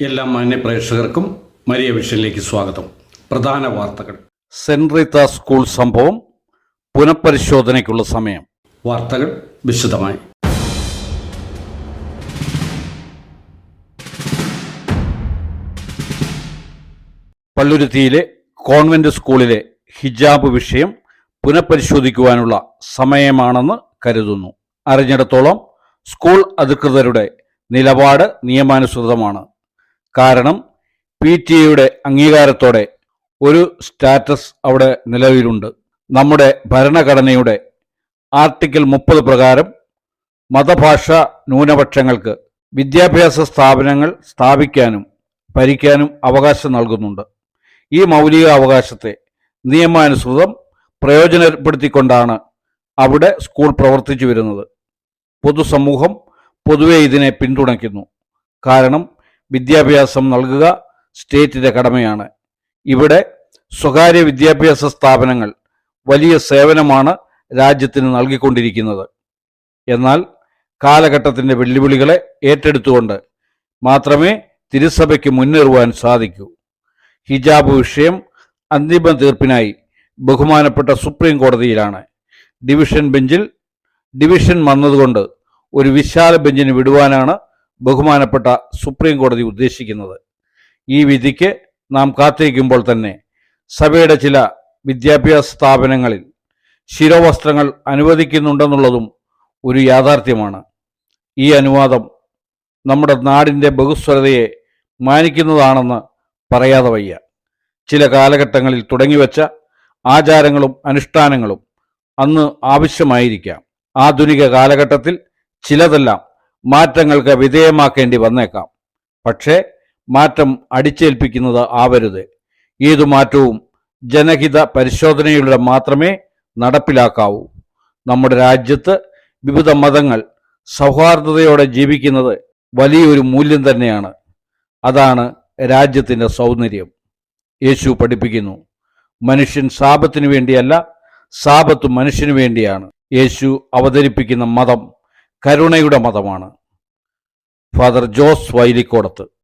എല്ലാ മാന്യ പ്രേക്ഷകർക്കും മരിയ വിഷനിലേക്ക് സ്വാഗതം. പ്രധാന വാർത്തകൾ. സെന്റ് റീത്ത സ്കൂൾ സംഭവം പുനഃപരിശോധനയ്ക്കുള്ള സമയം. വാർത്തകൾ വിശദമായി. പള്ളുരുത്തിയിലെ കോൺവെന്റ് സ്കൂളിലെ ഹിജാബ് വിഷയം പുനഃപരിശോധിക്കുവാനുള്ള സമയമാണെന്ന് കരുതുന്നു. അറിഞ്ഞിടത്തോളം സ്കൂൾ അധികൃതരുടെ നിലപാട് നിയമാനുസൃതമാണ്. കാരണം പി ടി എയുടെ അംഗീകാരത്തോടെ ഒരു സ്റ്റാറ്റസ് അവിടെ നിലവിലുണ്ട്. നമ്മുടെ ഭരണഘടനയുടെ ആർട്ടിക്കിൾ മുപ്പത് പ്രകാരം മതഭാഷ ന്യൂനപക്ഷങ്ങൾക്ക് വിദ്യാഭ്യാസ സ്ഥാപനങ്ങൾ സ്ഥാപിക്കാനും ഭരിക്കാനും അവകാശം നൽകുന്നുണ്ട്. ഈ മൗലിക അവകാശത്തെ നിയമാനുസൃതം പ്രയോജനപ്പെടുത്തിക്കൊണ്ടാണ് അവിടെ സ്കൂൾ പ്രവർത്തിച്ചു വരുന്നത്. പൊതുസമൂഹം പൊതുവെ ഇതിനെ പിന്തുണയ്ക്കുന്നു. കാരണം വിദ്യാഭ്യാസം നൽകുക സ്റ്റേറ്റിന്റെ കടമയാണ്. ഇവിടെ സ്വകാര്യ വിദ്യാഭ്യാസ സ്ഥാപനങ്ങൾ വലിയ സേവനമാണ് രാജ്യത്തിന് നൽകിക്കൊണ്ടിരിക്കുന്നത്. എന്നാൽ കാലഘട്ടത്തിന്റെ വെല്ലുവിളികളെ ഏറ്റെടുത്തുകൊണ്ട് മാത്രമേ തിരുസഭയ്ക്ക് മുന്നേറുവാൻ സാധിക്കൂ. ഹിജാബ് വിഷയം അന്തിമ തീർപ്പിനായി ബഹുമാനപ്പെട്ട സുപ്രീം കോടതിയിലാണ്. ഡിവിഷൻ ബെഞ്ചിൽ ഡിവിഷൻ വന്നതുകൊണ്ട് ഒരു വിശാല ബെഞ്ചിന് വിടുവാനാണ് ബഹുമാനപ്പെട്ട സുപ്രീം കോടതി ഉദ്ദേശിക്കുന്നത്. ഈ വിധിക്ക് നാം കാത്തിരിക്കുമ്പോൾ തന്നെ സഭയുടെ ചില വിദ്യാഭ്യാസ സ്ഥാപനങ്ങളിൽ ശിരോവസ്ത്രങ്ങൾ അനുവദിക്കുന്നുണ്ടെന്നുള്ളതും ഒരു യാഥാർത്ഥ്യമാണ്. ഈ അനുവാദം നമ്മുടെ നാടിന്റെ ബഹുസ്വരതയെ മാനിക്കുന്നതാണെന്ന് പറയാതെ വയ്യ. ചില കാലഘട്ടങ്ങളിൽ തുടങ്ങിവെച്ച ആചാരങ്ങളും അനുഷ്ഠാനങ്ങളും അന്ന് ആവശ്യമായിരിക്കാം. ആധുനിക കാലഘട്ടത്തിൽ ചിലതെല്ലാം മാറ്റങ്ങൾക്ക് വിധേയമാക്കേണ്ടി വന്നേക്കാം. പക്ഷേ മാറ്റം അടിച്ചേൽപ്പിക്കുന്നത് ആവരുത്. ഏതു മാറ്റവും ജനഹിത പരിശോധനയിലൂടെ മാത്രമേ നടപ്പിലാക്കാവൂ. നമ്മുടെ രാജ്യത്ത് വിവിധ മതങ്ങൾ സൗഹാർദ്ദതയോടെ ജീവിക്കുന്നത് വലിയൊരു മൂല്യം തന്നെയാണ്. അതാണ് രാജ്യത്തിന്റെ സൗന്ദര്യം. യേശു പഠിപ്പിക്കുന്നു മനുഷ്യൻ സാപത്തിനു വേണ്ടിയല്ല സാപത്ത് മനുഷ്യനു വേണ്ടിയാണ്. യേശു അവതരിപ്പിക്കുന്ന മതം കരുണയുടെ മതമാണ്. ഫാദർ ജോസ് വൈലിക്കോടത്ത്